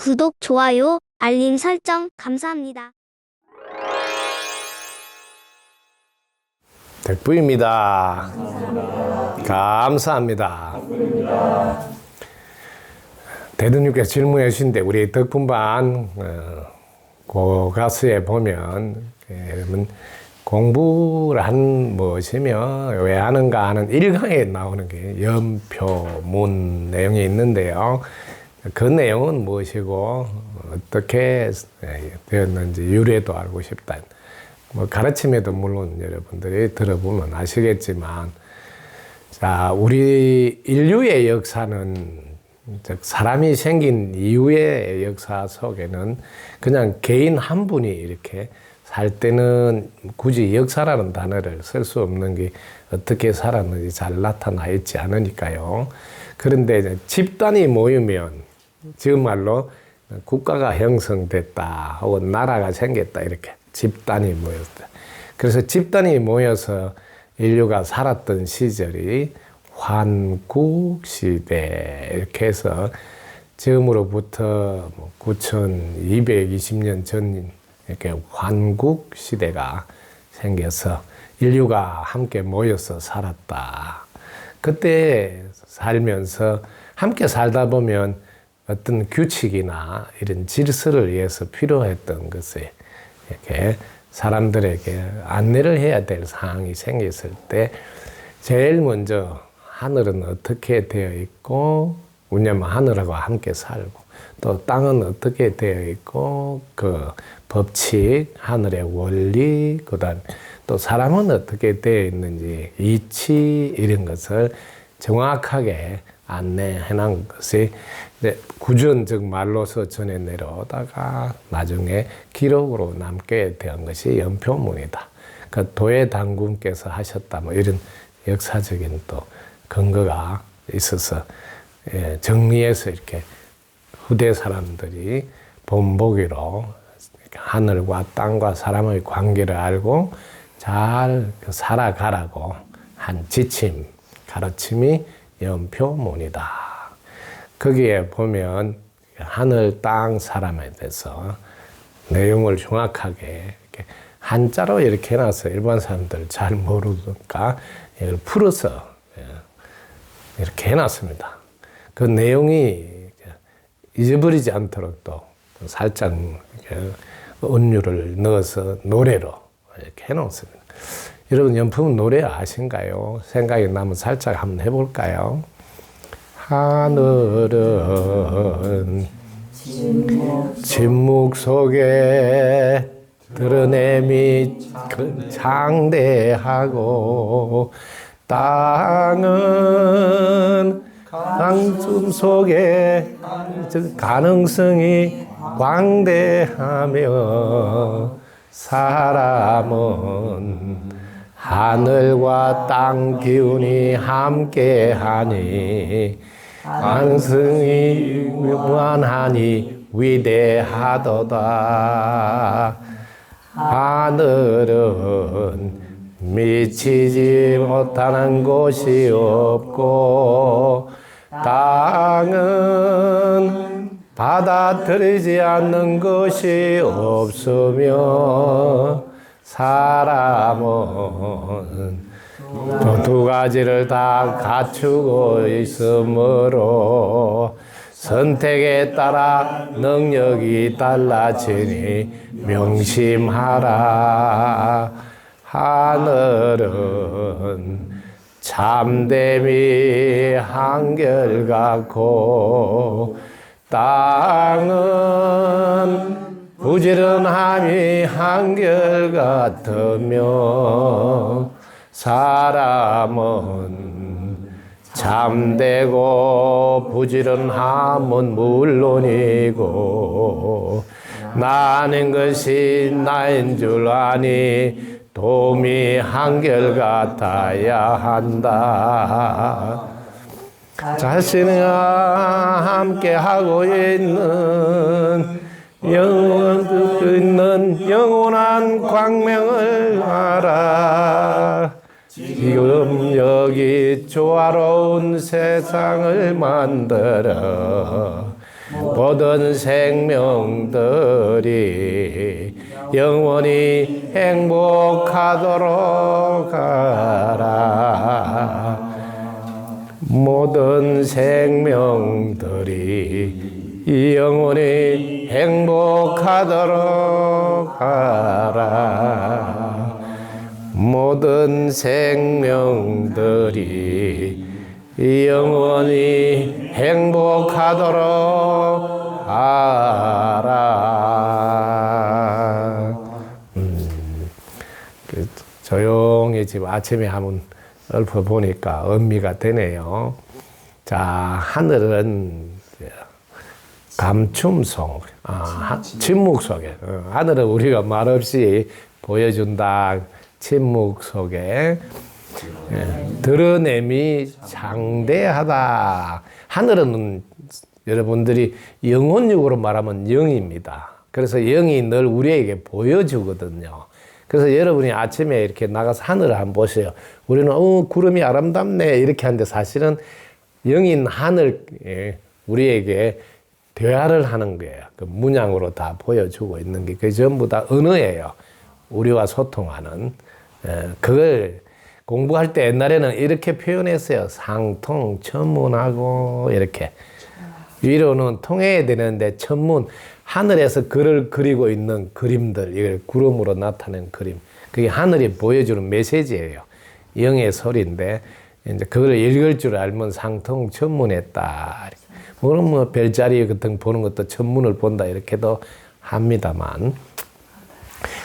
구독, 좋아요, 알림 설정 감사합니다. 백부입니다. 감사합니다. 대통령께서 질문해 주신데 우리 덕분반 어, 고가수에 보면 예, 여러분 공부를 한 무엇이며 왜 하는가 하는 일강에 나오는 게 연표문 내용이 있는데요. 그 내용은 무엇이고 어떻게 되었는지 유래도 알고 싶다. 뭐 가르침에도 물론 여러분들이 들어보면 아시겠지만 자 우리 인류의 역사는 즉 사람이 생긴 이후의 역사 속에는 그냥 개인 한 분이 이렇게 살 때는 굳이 역사라는 단어를 쓸 수 없는 게 어떻게 살았는지 잘 나타나 있지 않으니까요. 그런데 집단이 모이면 지금 말로 국가가 형성됐다 혹은 나라가 생겼다 이렇게 집단이 모였다. 그래서 집단이 모여서 인류가 살았던 시절이 환국 시대 이렇게 해서 지금으로부터 9,220년 전 이렇게 환국 시대가 생겨서 인류가 함께 모여서 살았다. 그때 살면서 함께 살다 보면 어떤 규칙이나 이런 질서를 위해서 필요했던 것에 이렇게 사람들에게 안내를 해야 될 상황이 생겼을 때 제일 먼저 하늘은 어떻게 되어 있고 왜냐면 하늘하고 함께 살고 또 땅은 어떻게 되어 있고 그 법칙 하늘의 원리 그다음 또 사람은 어떻게 되어 있는지 이치 이런 것을 정확하게 안내해 놓은 것이 이제 구전 즉 말로서 전해 내려오다가 나중에 기록으로 남게 된 것이 연표문이다. 그 도예 당군께서 하셨다 뭐 이런 역사적인 또 근거가 있어서 예, 정리해서 이렇게 후대 사람들이 본보기로 하늘과 땅과 사람의 관계를 알고 잘 살아가라고 한 지침, 가르침이 연표문이다. 거기에 보면 하늘, 땅, 사람에 대해서 내용을 정확하게 이렇게 한자로 이렇게 해놔서 일반 사람들 잘 모르니까 이걸 풀어서 예, 이렇게 해놨습니다. 그 내용이 잊어버리지 않도록 또 살짝 은유를 넣어서 노래로 이렇게 해놓습니다. 여러분 연품 노래 아신가요? 생각이 나면 살짝 한번 해볼까요? 하늘은 침묵 속에 드러냄이 장대하고 땅은 강숨 속에 가능성이 광대하며 사람은 하늘과 땅 기운이 함께하니 가능성이 무한하니 위대하도다. 하늘은 미치지 못하는 곳이 없고 땅은 받아들이지 않는 것이 없으며 사람은 두 가지를 다 갖추고 있으므로 선택에 따라 능력이 달라지니 명심하라. 하늘은 참됨이 한결같고 땅은 부지런함이 한결같으며 사람은 참되고 부지런함은 물론이고 나는 것이 나인 줄 아니 도움이 한결같아야 한다. 자신과 함께 하고 있는 영원 있는 영원한 광명을 알아. 지금 여기 조화로운 세상을 만들어 모든 생명들이 영원히 행복하도록 하라. 모든 생명들이 영원히 행복하도록 하라. 모든 생명들이 영원히 행복하도록 하라. 음, 그 조용히 지금 아침에 한번 읊어 보니까 의미가 되네요. 자, 하늘은 감춤송, 아, 하- 침묵 속에. 어, 하늘은 우리가 말없이 보여준다. 침묵 속에. 예, 드러냄이 장대하다. 하늘은 여러분들이 영혼육으로 말하면 영입니다. 그래서 영이 늘 우리에게 보여주거든요. 그래서 여러분이 아침에 이렇게 나가서 하늘을 한번 보세요. 우리는 어 구름이 아름답네 이렇게 하는데 사실은 영인 하늘 예, 우리에게 대화를 하는 거예요. 그 문양으로 다 보여주고 있는 게 그게 전부 다 언어예요. 우리와 소통하는 예, 그걸 공부할 때 옛날에는 이렇게 표현했어요. 상통, 천문하고 이렇게 위로는 통해야 되는데 천문 하늘에서 글을 그리고 있는 그림들 이걸 구름으로 나타낸 그림 그게 하늘이 보여주는 메시지예요. 영의 소리인데 이제 그걸 읽을 줄 알면 상통 천문했다. 물론 뭐 별자리 같은 거 보는 것도 천문을 본다 이렇게도 합니다만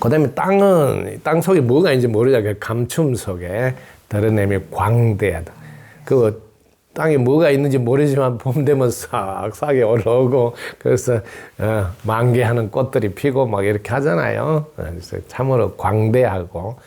그다음에 땅은 땅 속에 뭐가 있는지 모르자 그 감춤 속에 드러내미 광대하다. 그 땅에 뭐가 있는지 모르지만 봄 되면 싹 싹이 올라오고 그래서 어, 만개하는 꽃들이 피고 막 이렇게 하잖아요. 어, 그래서 참으로 광대하고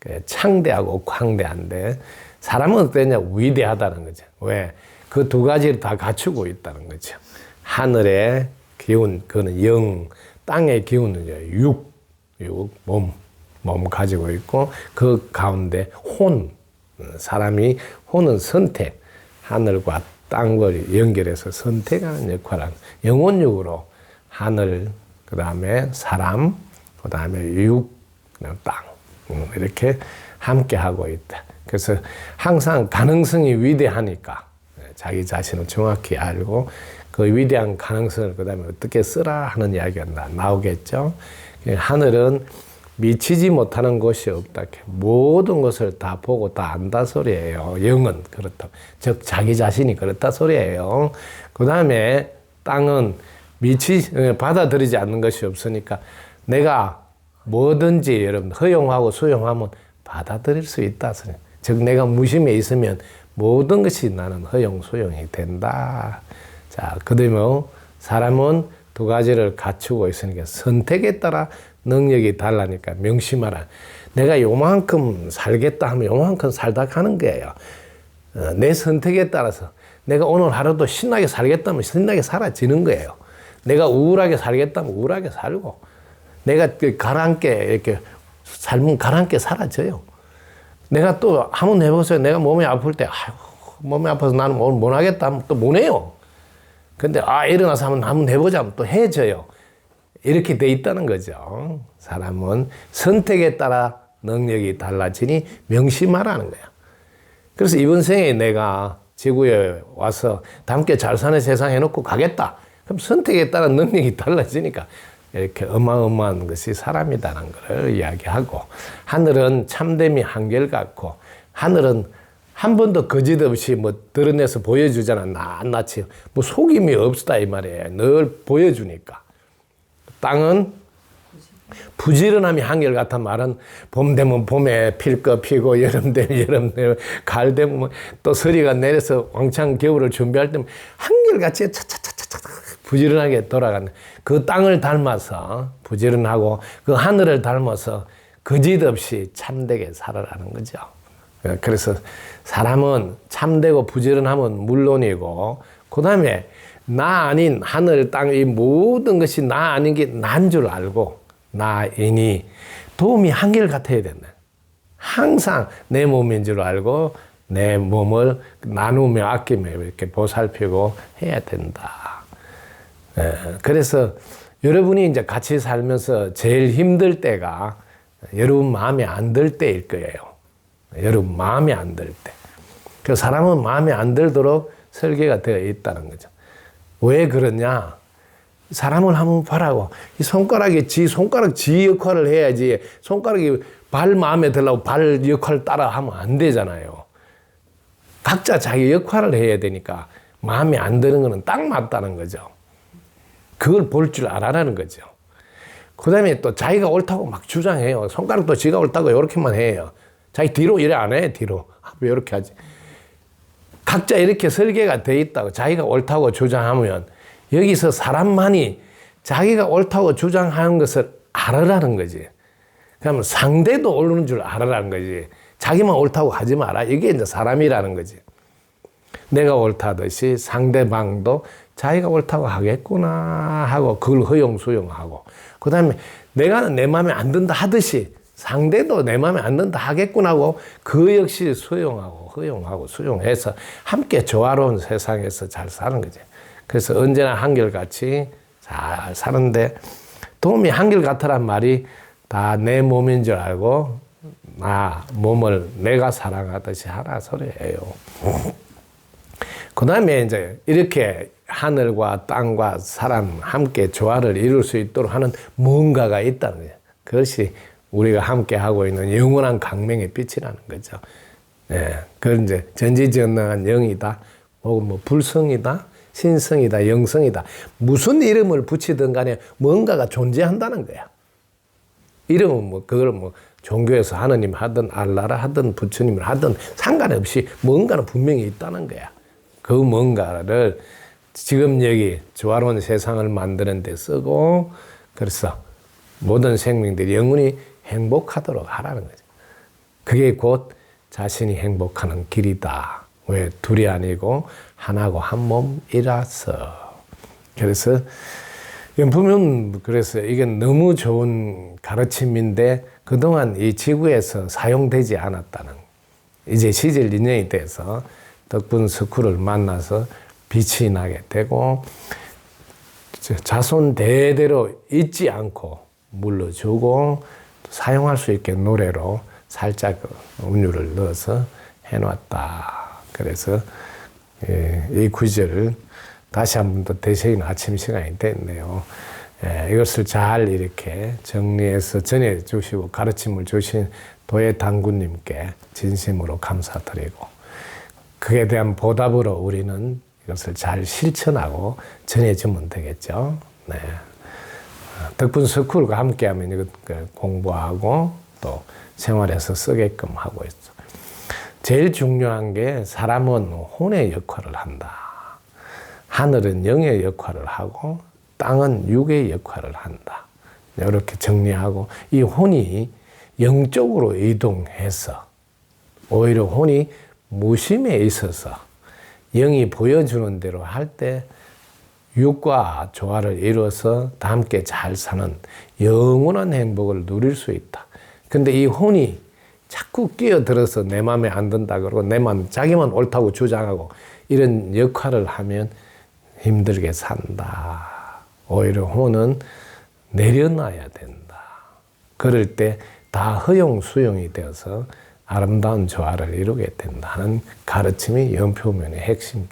그 창대하고 광대한데 사람은 어떠냐 위대하다는 거죠. 왜? 그 두 가지를 다 갖추고 있다는 거죠. 하늘의 기운 그거는 영, 땅의 기운은 이제 육, 육 몸, 몸 가지고 있고 그 가운데 혼, 어, 사람이 혼은 선택, 하늘과 땅을 연결해서 선택하는 역할을 영혼육으로 하늘, 그 다음에 사람, 그 다음에 육, 땅 음, 이렇게 함께 하고 있다. 그래서 항상 가능성이 위대하니까 예, 자기 자신을 정확히 알고 그 위대한 가능성을 그 다음에 어떻게 쓰라 하는 이야기가 나- 나오겠죠. 예, 하늘은 미치지 못하는 것이 없다. 모든 것을 다 보고 다 안다 소리예요. 영은 그렇다. 즉 자기 자신이 그렇다 소리예요. 그 다음에 땅은 미치 어, 받아들이지 않는 것이 없으니까 내가 뭐든지 여러분 허용하고 수용하면 받아들일 수 있다 소리. 즉 내가 무심에 있으면 모든 것이 나는 허용 수용이 된다. 자, 그다음에 사람은 두 가지를 갖추고 있으니까 선택에 따라 능력이 달라니까 명심하라. 내가 요만큼 살겠다 하면 요만큼 살다 가는 거예요. 어, 내 선택에 따라서 내가 오늘 하루도 신나게 살겠다면 신나게 살아지는 거예요. 내가 우울하게 살겠다면 우울하게 살고 내가 그 가라앉게 이렇게 삶은 가라앉게 사라져요. 내가 또 한번 해보세요. 내가 몸이 아플 때 아이고 몸이 아파서 나는 오늘 못 하겠다 하면 또 못 해요. 근데 아 일어나서 한번 한번 해보자 하면 또 해져요. 이렇게 돼 있다는 거죠. 사람은 선택에 따라 능력이 달라지니 명심하라는 거야. 그래서 이번 생에 내가 지구에 와서 함께 잘 사는 세상 해놓고 가겠다. 그럼 선택에 따라 능력이 달라지니까 이렇게 어마어마한 것이 사람이다는 것을 이야기하고 하늘은 참됨이 한결같고 하늘은 한 번도 거짓 없이 뭐 드러내서 보여주잖아 낱낱이 뭐 속임이 없다 이 말이에요. 늘 보여주니까. 땅은 부지런함이 한결같은 말은 봄 되면 봄에 필 거 피고 여름 되면 여름 되면 가을 되면 뭐또 서리가 내려서 왕창 겨울을 준비할 때면 한결같이 차차차차차 부지런하게 돌아가는 그 땅을 닮아서 부지런하고 그 하늘을 닮아서 거짓 없이 참되게 살아라는 거죠. 그래서 사람은 참되고 부지런하면 물론이고 그 다음에 나 아닌 하늘 땅 이 모든 것이 나 아닌 게 난 줄 알고 나이니 도움이 한결 같아야 된다. 항상 내 몸인 줄 알고 내 몸을 나누며 아끼며 이렇게 보살피고 해야 된다. 예, 그래서 여러분이 이제 같이 살면서 제일 힘들 때가 여러분 마음에 안 들 때일 거예요. 여러분 마음에 안 들 때. 그 사람은 마음에 안 들도록 설계가 되어 있다는 거죠. 왜 그러냐? 사람을 한번 보라고. 이 손가락이 지 손가락 지 역할을 해야지. 손가락이 발 마음에 들라고 발 역할 따라 하면 안 되잖아요. 각자 자기 역할을 해야 되니까 마음에 안 드는 거는 딱 맞다는 거죠. 그걸 볼 줄 알아라는 거죠. 그 다음에 또 자기가 옳다고 막 주장해요. 손가락도 지가 옳다고 이렇게만 해요. 자기 뒤로 이래 안 해, 뒤로. 아, 왜 이렇게 하지? 각자 이렇게 설계가 돼 있다고 자기가 옳다고 주장하면 여기서 사람만이 자기가 옳다고 주장하는 것을 알아라는 거지. 그러면 상대도 옳은 줄 알아라는 거지. 자기만 옳다고 하지 마라. 이게 이제 사람이라는 거지. 내가 옳다듯이 상대방도 자기가 옳다고 하겠구나 하고 그걸 허용 수용하고 그 다음에 내가 내 마음에 안 든다 하듯이 상대도 내 마음에 안 든다 하겠구나 하고 그 역시 수용하고 허용하고 수용해서 함께 조화로운 세상에서 잘 사는 거지. 그래서 언제나 한결같이 잘 사는데 도움이 한결같으란 말이 다 내 몸인 줄 알고 나 몸을 내가 사랑하듯이 하라 소리예요. 그 다음에 이제 이렇게 하늘과 땅과 사람 함께 조화를 이룰 수 있도록 하는 뭔가가 있다는 거예요. 그것이 우리가 함께 하고 있는 영원한 강명의 빛이라는 거죠. 예, 그걸 이제 전지전능한 영이다, 혹은 뭐 불성이다, 신성이다, 영성이다. 무슨 이름을 붙이든 간에 뭔가가 존재한다는 거야. 이름은 뭐 그걸 뭐 종교에서 하느님 하든 알라라 하든 부처님을 하든 상관없이 뭔가는 분명히 있다는 거야. 그 뭔가를 지금 여기 조화로운 세상을 만드는 데 쓰고 그래서 모든 생명들이 영원히 행복하도록 하라는 거죠. 그게 곧 자신이 행복하는 길이다. 왜 둘이 아니고 하나고 한 몸이라서. 그래서 연품은 그래서 이게 너무 좋은 가르침인데 그동안 이 지구에서 사용되지 않았다는 이제 시절 인연이 돼서 덕분 스쿨을 만나서 빛이 나게 되고 자손 대대로 잊지 않고 물러주고 사용할 수 있게 노래로 살짝 운율을 넣어서 해놨다. 그래서 예, 이 구절을 다시 한 번더 되새기는 아침 시간이 됐네요. 예, 이것을 잘 이렇게 정리해서 전해 주시고 가르침을 주신 도예 당구님께 진심으로 감사드리고 그에 대한 보답으로 우리는 이것을 잘 실천하고 전해주면 되겠죠. 네. 덕분 스쿨과 함께하면 이것 그 공부하고 또 생활에서 쓰게끔 하고 있어. 제일 중요한 게 사람은 혼의 역할을 한다. 하늘은 영의 역할을 하고 땅은 육의 역할을 한다. 이렇게 정리하고 이 혼이 영적으로 이동해서 오히려 혼이 무심에 있어서 영이 보여주는 대로 할때 육과 조화를 이루어서 다 함께 잘 사는 영원한 행복을 누릴 수 있다. 근데 이 혼이 자꾸 끼어들어서 내 마음에 안 든다 그러고 내 마음 자기만 옳다고 주장하고 이런 역할을 하면 힘들게 산다. 오히려 혼은 내려놔야 된다. 그럴 때 다 허용 수용이 되어서 아름다운 조화를 이루게 된다는 가르침이 연표면의 핵심.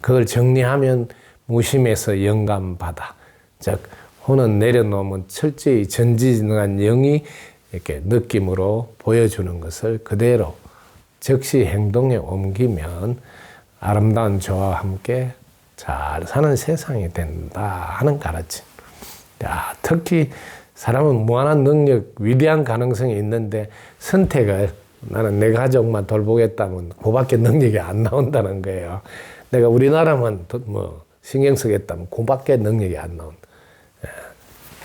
그걸 정리하면 무심에서 영감 받아. 즉 혼은 내려놓으면 철저히 전지전능한 영이 이렇게 느낌으로 보여주는 것을 그대로 즉시 행동에 옮기면 아름다운 조화와 함께 잘 사는 세상이 된다 하는 가르침. 야, 특히 사람은 무한한 능력, 위대한 가능성이 있는데 선택을 나는 내 가족만 돌보겠다면 그밖에 능력이 안 나온다는 거예요. 내가 우리나라만 뭐 신경 쓰겠다면 그밖에 능력이 안 나온다. 예.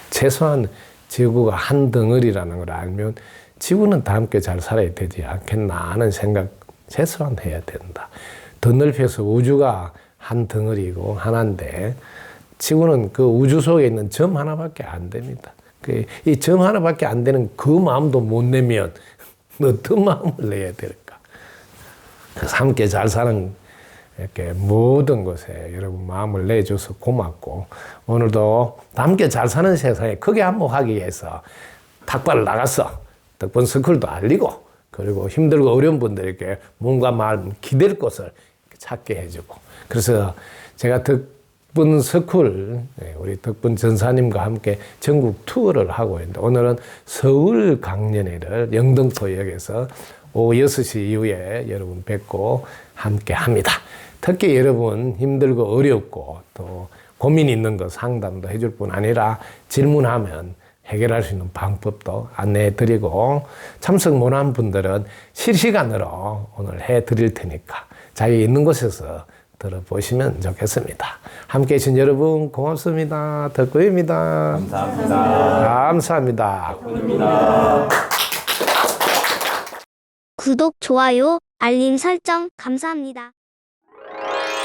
최소한 지구가 한 덩어리라는 걸 알면 지구는 다 함께 잘 살아야 되지 않겠나 하는 생각 최소한 해야 된다. 더 넓혀서 우주가 한 덩어리고 하나인데 지구는 그 우주 속에 있는 점 하나밖에 안 됩니다. 이 점 하나밖에 안 되는 그 마음도 못 내면 어떤 마음을 내야 될까? 함께 잘 사는 이렇게 모든 것에 여러분 마음을 내줘서 고맙고 오늘도 함께 잘 사는 세상에 크게 한몫하기 위해서 탁발을 나갔어. 덕분 스쿨도 알리고 그리고 힘들고 어려운 분들에게 몸과 마음 기댈 곳을 찾게 해주고 그래서 제가 덕분 스쿨 네, 우리 덕분 전사님과 함께 전국 투어를 하고 있는데 오늘은 서울 강연회를 영등포역에서 오후 6시 이후에 여러분 뵙고 함께 합니다. 특히 여러분 힘들고 어렵고 또 고민 있는 거 상담도 해줄 뿐 아니라 질문하면 해결할 수 있는 방법도 안내해 드리고 참석 못한 분들은 실시간으로 오늘 해 드릴 테니까 자기 있는 곳에서 들어보시면 좋겠습니다. 함께 해주신 여러분 고맙습니다. 덕구입니다. 감사합니다. 감사합니다. 구독, 좋아요, 알림 설정 감사합니다. Bye.